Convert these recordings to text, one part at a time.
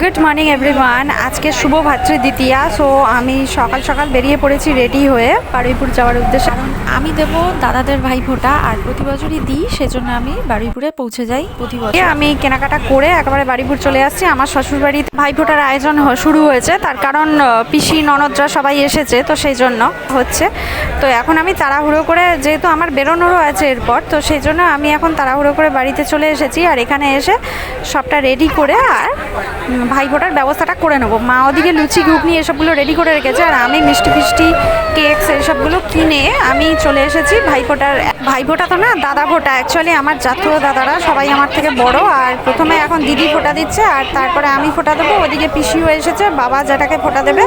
Good morning everyone আজকে শুভ ভাতৃ দ্বিতীয়া সো আমি সকাল সকাল বেরিয়ে পড়েছি রেডি হয়ে বারুইপুর যাওয়ার উদ্দেশ্যে। কারণ আমি দেব দাদাদের ভাই ফোঁটা আর প্রতি বছরই দিই সেজন্য আমি বারুইপুরে পৌঁছে যাই প্রতি বছর। আমি কেনাকাটা করে একেবারে বারুইপুর চলে আসছি। আমার শ্বশুরবাড়িতে ভাই ফোঁটার আয়োজন শুরু হয়েছে। তার কারণ পিসি ননদরা সবাই এসেছে তো সেই জন্য হচ্ছে। তো এখন আমি তাড়াহুড়ো করে যেহেতু আমার বেরোনোরও আছে এরপর তো সেই জন্য আমি এখন তাড়াহুড়ো করে বাড়িতে চলে এসেছি। আর এখানে এসে সবটা রেডি করে আর উম, ভাই ফোটার ব্যবস্থাটা করে নেব। মা ওদিকে লুচি ঘুগনি এসবগুলো রেডি করে রেখেছে আর আমি মিষ্টি ফিষ্টি কেকস এসবগুলো কিনে আমি চলে এসেছি ভাই ফোটার ভাই ফোটা তো না দাদা ফোটা অ্যাকচুয়ালি আমার জাতীয় দাদারা সবাই আমার থেকে বড় আর প্রথমে এখন দিদি ফোটা দিচ্ছে আর তারপরে আমি ফোটা দেবো। ওদিকে পিসিও এসেছে বাবা যেটাকে ফোটা দেবে।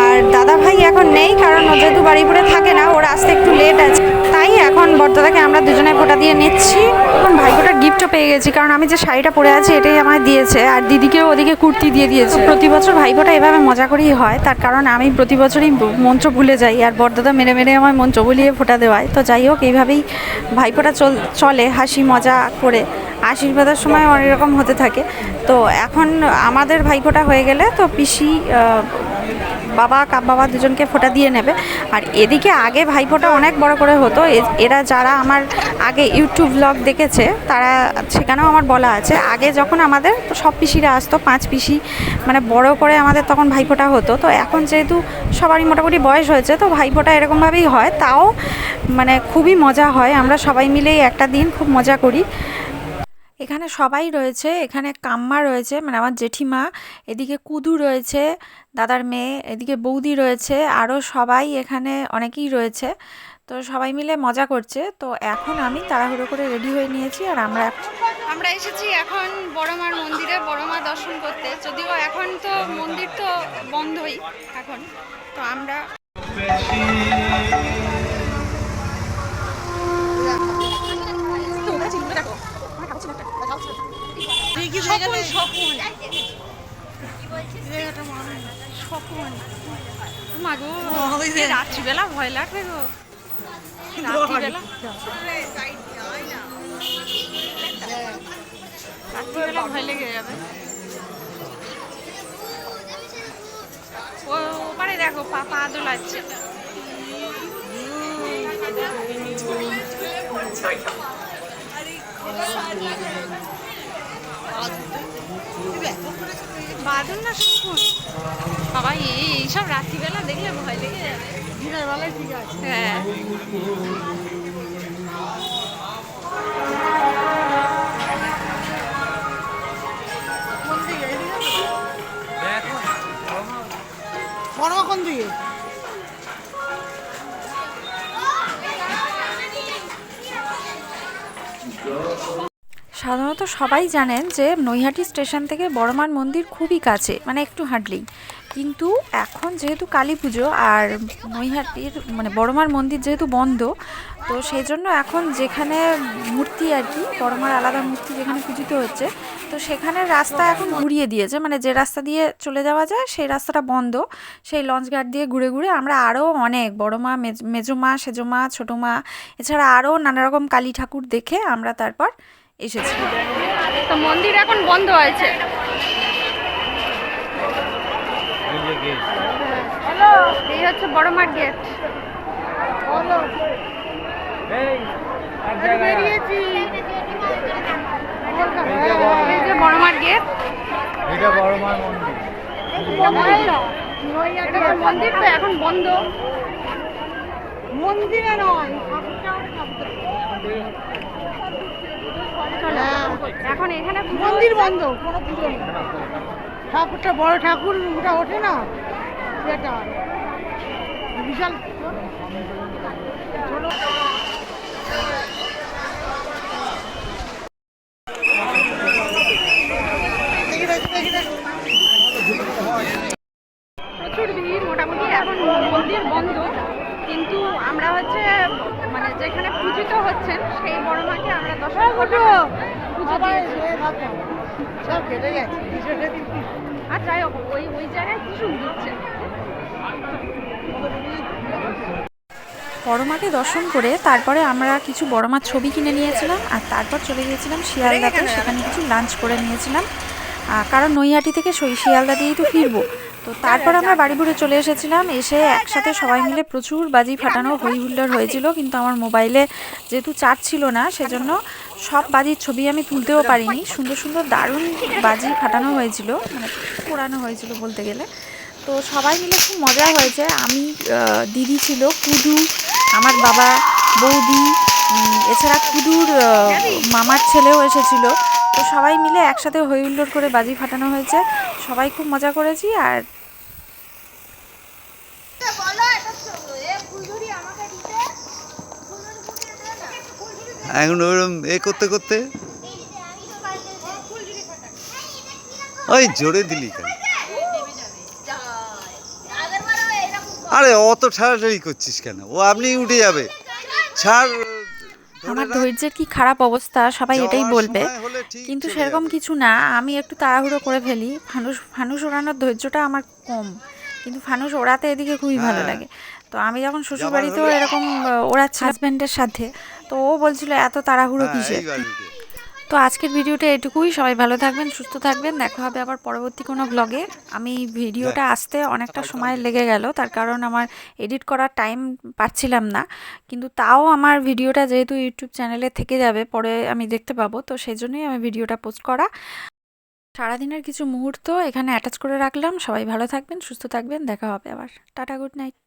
আর দাদা ভাই এখন নেই কারণ ও যেহেতু বাড়ি বাড়িপুরে থাকে না ওর আসতে একটু লেট আছে। তাই এখন বর্দাদাকে আমরা দুজনে ফোটা দিয়ে নিচ্ছি। এখন ভাইফোটার গিফটও পেয়ে গেছি, কারণ আমি যে শাড়িটা পরে আছি এটাই আমায় দিয়েছে। আর দিদিকেও ওদিকে কুর্তি দিয়ে দিয়েছে। প্রতি বছর ভাইফোঁটা এভাবে মজা করেই হয়, তার কারণ আমি প্রতি বছরই মঞ্চ ভুলে যাই আর বর্দাদা মেরে মেরে আমার মঞ্চ বলিয়ে ফোটা দেওয়ায়। তো যাই হোক, এইভাবেই ভাইফোঁটা চল চলে হাসি মজা করে। আশীর্বাদের সময় অনেক রকম হতে থাকে। তো এখন আমাদের ভাইফোঁটা হয়ে গেলে তো পিসি বাবা কাপ বাবা দুজনকে ফোঁটা দিয়ে নেবে। আর এদিকে আগে ভাইফোঁটা অনেক বড় করে হতো। এরা যারা আমার আগে ইউটিউব ব্লগ দেখেছে, তারা সেখানেও আমার বলা আছে। আগে যখন আমাদের সব পিসিরা আসতো, পাঁচ পিসি মানে বড় করে আমাদের তখন ভাইফোঁটা হতো। তো এখন যেহেতু সবারই মোটামুটি বয়স হয়েছে, তো ভাইফোঁটা এরকমভাবেই হয়। তাও মানে খুবই মজা হয়। আমরা সবাই মিলেই একটা দিন খুব মজা করি। এখানে সবাই রয়েছে এখানে কাম্মা রয়েছে মানে আমার জেঠিমা এদিকে কুদু রয়েছে দাদার মেয়ে এদিকে বৌদি রয়েছে আরও সবাই এখানে অনেকেই রয়েছে। তো সবাই মিলে মজা করছে। তো এখন আমি তাড়াহুড়ো করে রেডি হয়ে নিয়েছি আর আমরা আমরা এসেছি এখন বড়মার মন্দিরে বড়মা দর্শন করতে। যদিও এখন তো মন্দির তো বন্ধই এখন। তো আমরা স্বপন স্বপন স্বপন মাগো রাত্রিবেলা ভয় লাগবে গো। রাত্রিবেলা? রাত্রিবেলা ভয় লেগে যাবে। ও দেখো পা পা দোলাচ্ছে। বাদুন না শকুন বাবা, এই এইসব রাত্রিবেলা দেখলে ভয় লেগে দিনের বেলায় ঠিক আছে হ্যাঁ। বড়মা কোন দিকে? সাধারণত সবাই জানেন যে নৈহাটি স্টেশন থেকে বড়মার মন্দির খুবই কাছে মানে একটু হাঁটলেই। কিন্তু এখন যেহেতু কালী পুজো আর নৈহাটির মানে বড়মার মন্দির যেহেতু বন্ধ, তো সেই জন্য এখন যেখানে মূর্তি আর কি, বড়মার আলাদা মূর্তি যেখানে পূজিত হচ্ছে, তো সেখানে রাস্তা এখন ঘুরিয়ে দিয়েছে। মানে যে রাস্তা দিয়ে চলে যাওয়া যায়, সেই রাস্তাটা বন্ধ। সেই লঞ্চ ঘাট দিয়ে ঘুরে ঘুরে আমরা আরও অনেক বড় মা মেজ মা সেজো মা ছোটো মা এছাড়া আরও নানা রকম কালী ঠাকুর দেখে আমরা তারপর এসেছি। তো মন্দির এখন বন্ধ আছে। এই হচ্ছে বড় মাঠ গেট। বেরিয়েছি। এই যে বড় মাঠ গেট। এটা বড় মার মন্দির। মন্দির তো এখন বন্ধ। মন্দিরে নয় চলো। এখন এখানে মন্দির। বন্ধ। কোনো পুজো নেই। ঠাকুরটা বড় ঠাকুর ওটা ওঠে না। সেটা। বিশাল। প্রচুর ভিড় মোটামুটি এখন মন্দির বন্ধ। কিন্তু আমরা হচ্ছে মানে যেখানে পূজিত হচ্ছেন সেই বড় মাকে আমরা দর্শন করব সব কেটে গেছে আর যাই হোক ওই ওই জায়গায় দিচ্ছে বড়মাকে দর্শন করে তারপরে আমরা কিছু বড় বড়মার ছবি কিনে নিয়েছিলাম আর তারপর চলে গিয়েছিলাম শিয়ালদাতে। সেখানে কিছু লাঞ্চ করে নিয়েছিলাম। কারণ নৈহাটি থেকে সই শিয়ালদা দিয়েই তো ফিরবো। তো তারপর আমরা বাড়িপুরে চলে এসেছিলাম এসে একসাথে সবাই মিলে প্রচুর বাজি ফাটানো হই হুল্লোড় হয়েছিল কিন্তু আমার মোবাইলে যেহেতু চার্জ ছিল না সেজন্য সব বাজির ছবি আমি তুলতেও পারিনি। সুন্দর সুন্দর দারুণ বাজি ফাটানো হয়েছিল মানে পোড়ানো হয়েছিল বলতে গেলে। তো সবাই মিলে খুব মজা হয়েছে। আমি দিদি ছিল, কুদু, আমার বাবা, বৌদি এছাড়া কুদুর মামার ছেলেও এসেছিল। তো সবাই মিলে একসাথে হই হুল্লোড় করে বাজি ফাটানো হয়েছে। সবাই খুব মজা করেছি আর এখন ওরম এ করতে করতে? ওই জোরে দিলি কেন? আরে অত ঠাড়াঠাড়ি করছিস কেন? ও আপনি উঠে যাবে। ছাড় আমার ধৈর্যের কি খারাপ অবস্থা? সবাই এটাই বলবে। কিন্তু সেরকম কিছু না। আমি একটু তাড়াহুড়ো করে ফেলি। ফানুস ফানুস ওড়ানোর ধৈর্যটা আমার কম। কিন্তু ফানুস ওড়াতে এদিকে খুবই ভালো হ্যাঁ। লাগে। তো আমি যখন শ্বশুর যাবার বাড়িতেও এরকম ওড়াচ্ছি হাজব্যান্ডের সাথে। তো ও বলছিল এত তাড়াহুড়ো হ্যাঁ, কিসে তো আজকের ভিডিওটা এটুকুই। সবাই ভালো থাকবেন সুস্থ থাকবেন। দেখা হবে আবার পরবর্তী কোনো ব্লগে আমি ভিডিওটা আসতে অনেকটা সময় লেগে গেল। তার কারণ আমার এডিট করার টাইম পাচ্ছিলাম না। কিন্তু তাও আমার ভিডিওটা যেহেতু ইউটিউব চ্যানেলে থেকে যাবে পরে আমি দেখতে পাবো। তো সেই জন্যই আমি ভিডিওটা পোস্ট করা। সারাদিনের কিছু মুহূর্ত এখানে অ্যাটাচ করে রাখলাম। সবাই ভালো থাকবেন সুস্থ থাকবেন। দেখা হবে আবার। Tata good night